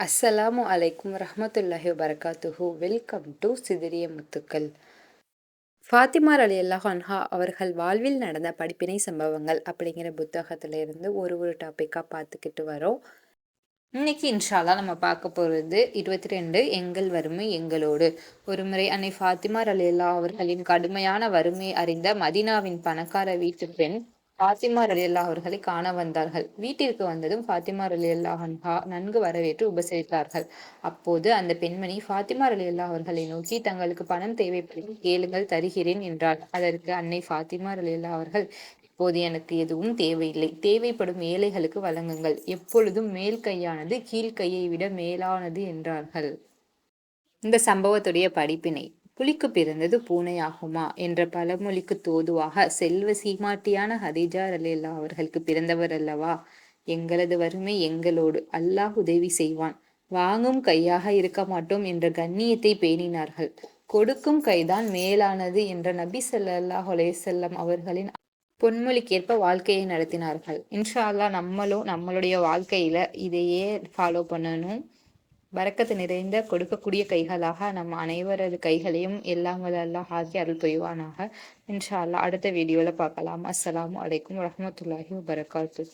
அஸ்ஸலாமு அலைக்கும் ரஹமத்துல்லாஹி வரகாத்துஹு வெல்கம் டு சிதறிய முத்துக்கள். ஃபாத்திமார் அலி அல்லாஹன்ஹா அவர்கள் வாழ்வில் நடந்த படிப்பினை சம்பவங்கள் அப்படிங்கிற புத்தகத்திலிருந்து ஒரு ஒரு டாப்பிக்காக பார்த்துக்கிட்டு வரோம். இன்னைக்கு இன்ஷாலா நம்ம பார்க்க போகிறது இருபத்தி ரெண்டு எங்கள் வறுமை எங்களோடு. ஒரு முறை அன்னை ஃபாத்திமார் அலி அல்லா அவர்களின் கடுமையான வறுமை அறிந்த மதினாவின் பணக்கார வீட்டு பெண் ஃபாத்திமா ரலியல்லா அவர்களை காண வந்தார்கள். வீட்டிற்கு வந்ததும் ஃபாத்திமா ரலியல்லா அன்ஹா நன்கு வரவேற்று உபசரித்தார்கள். அப்போது அந்த பெண்மணி ஃபாத்திமா ரலியல்லா அவர்களை நோக்கி தங்களுக்கு பணம் தேவைப்படும் கேளுங்கள் தருகிறேன் என்றார் அதற்கு அன்னை ஃபாத்திமா ரலியல்லா அவர்கள் இப்போது எனக்கு எதுவும் தேவையில்லை. தேவைப்படும் ஏழைகளுக்கு வழங்குங்கள். எப்பொழுதும் மேல் கையானது கீழ்கையை விட மேலானது என்றார்கள். இந்த சம்பவத்துடைய படிப்பினை புலிக்கு பிறந்தது பூனையாகுமா என்ற பழமொழிக்கு தோதுவாக செல்வ சீமாட்டியான ஹதீஜா அலில்லா அவர்களுக்கு பிறந்தவர் அல்லவா? எங்களது வறுமை எங்களோடு அல்லாஹ் உதவி செய்வான். வாங்கும் கையாக இருக்க மாட்டோம் என்ற கண்ணியத்தை பேணினார்கள். கொடுக்கும் கைதான் மேலானது என்ற நபி சல்லாஹ் அலேசல்லம் அவர்களின் பொன்மொழிக்கேற்ப வாழ்க்கையை நடத்தினார்கள். இன்ஷா அல்லா நம்மளும் நம்மளுடைய வாழ்க்கையில இதையே ஃபாலோ பண்ணணும். பறக்கத்து நிறைந்த கொடுக்கக்கூடிய கைகளாக நம் அனைவரது கைகளையும் எல்லாம் வல்ல ஆகி அருள் புரிவானாக. இன்ஷா அல்லா அடுத்த வீடியோவில் பார்க்கலாம். அஸ்லாம் வலைக்கம் வரமத்துல்லாஹி வரகாத்து